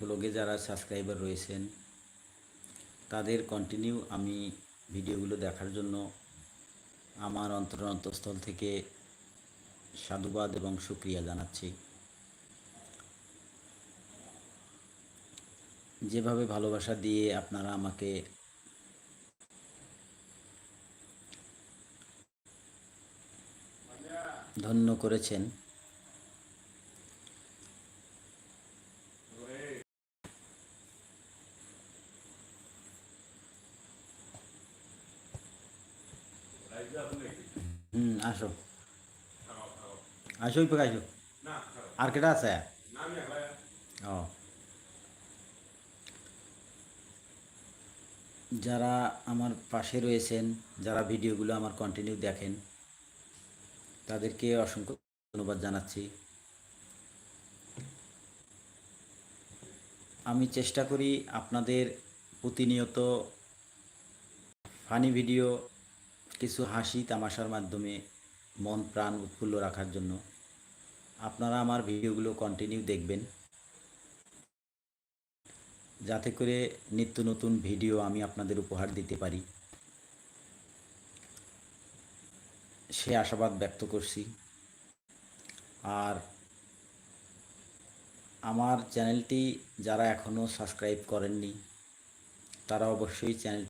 ব্লগে যারা সাবস্ক্রাইবার রয়েছেন, তাদের কন্টিনিউ আমি ভিডিওগুলো দেখার জন্য আমার অন্তর অন্তঃস্থল থেকে সাধুবাদ এবং সুক্রিয়া জানাচ্ছি। যেভাবে ভালোবাসা দিয়ে আপনারা আমাকে ধন্য করেছেন হুম, আসো। আসো ইপক আসো। আর কেটা আছে? ও। যারা আমার পাশে রয়েছেন, যারা ভিডিওগুলো আমার কন্টিনিউ দেখেন, তাদেরকে অসংখ্য ধন্যবাদ জানাচ্ছি। আমি চেষ্টা করি আপনাদের প্রতিনিয়ত ফানি ভিডিও কিছু হাসি তামাশার মাধ্যমে মন, প্রাণ উৎফুল্ল রাখার জন্য আপনারা আমার ভিডিওগুলো কন্টিনিউ দেখবেন। যাতে করে নিত্য নতুন ভিডিও আমি আপনাদের উপহার দিতে পারি। সে আশাবাদ ব্যক্ত করছি। আর আমার চ্যানেলটি যারা এখনও সাবস্ক্রাইব করেননি, তারা অবশ্যই চ্যানেল